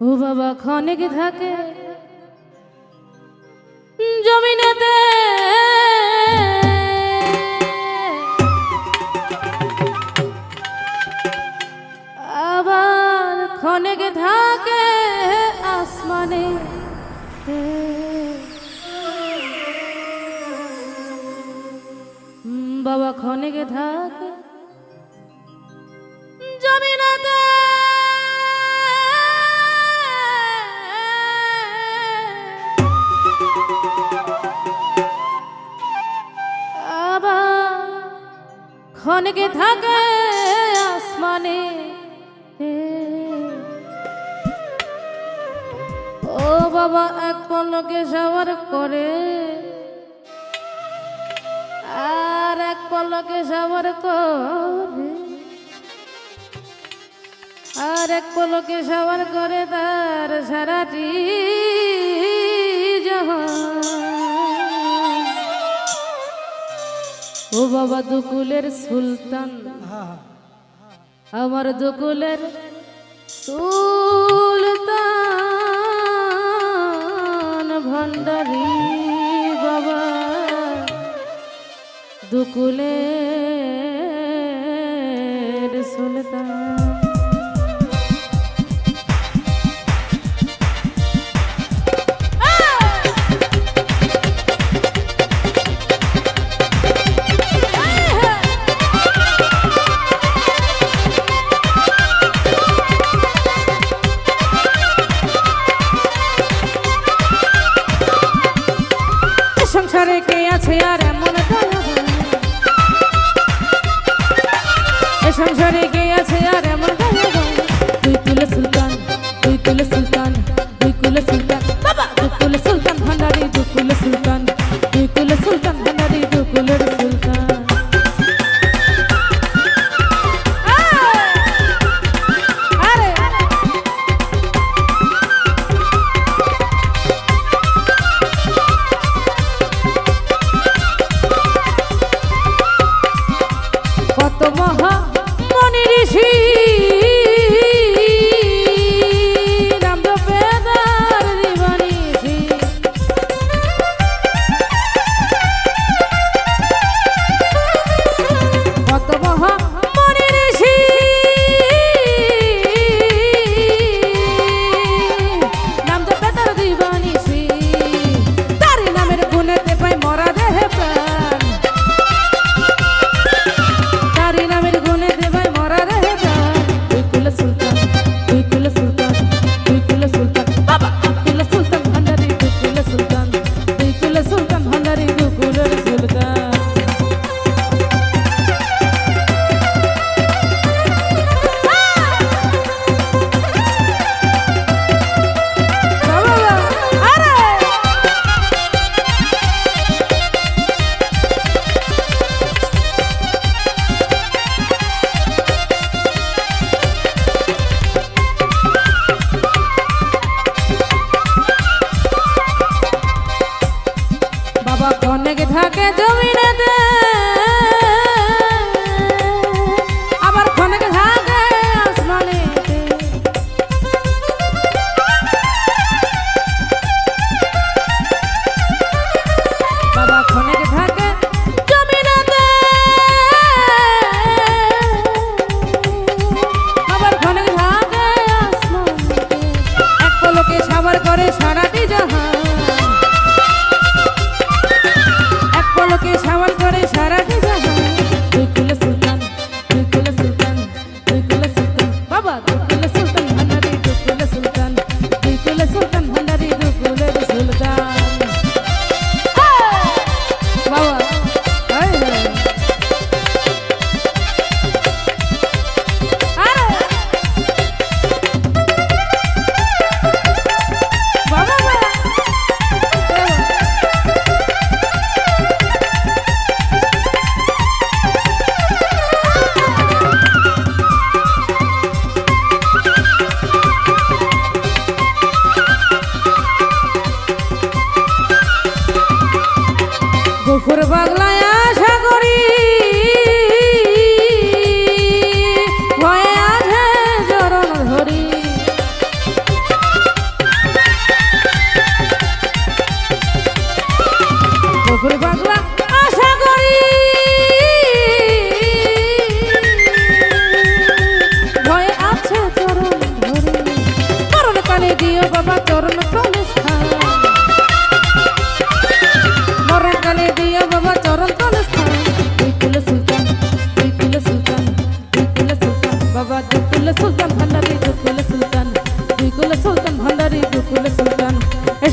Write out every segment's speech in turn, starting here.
ও বাবা খনেক থাকে। জমিনেতে। আবার খনেক থাকে আসমানে। বাবা খনেক থাকে। খনকে থাকে আসমানে। ও বাবা, এক পলকে সাবার করে। আর এক পলকে সাবার করে। আর এক পলকে সবার করে তার সারাটি জহা ও বাবা দুকুলের সুলতান। আমার দুকুলের সুলতান ভণ্ডারী বাবা। দুকুলের সুলতান। সংসারে কে আছে আর এমন এ সংসারে কে আছে আর এমন অনেক থাকে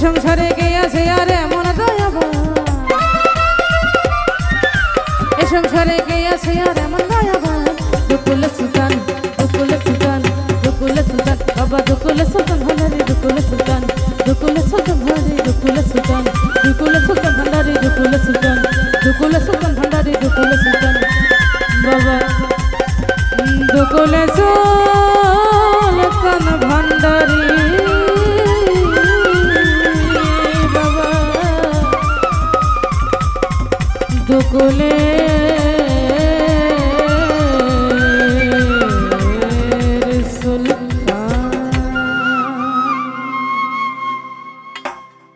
সংসারে কে আছে আর এমন দয়াবান এ সংসারে কে আছে আর এমন দয়াবান দুকুল সুলতান দুকুল সুলতান দুকুল সুলতান। বাবা, দুকুল সুলতান ভান্ডারি, দুকুল সুলতান। দুকুল সুলতান ভান্ডারি, দুকুল সুলতান। দুকুল সুলতান ভান্ডারি, দুকুল সুলতান। দুকুল সুলতান ভান্ডারি, দুকুল সুলতান। বাবা, দুকুল সুলতান ভান্ডারি। মুগ্ধ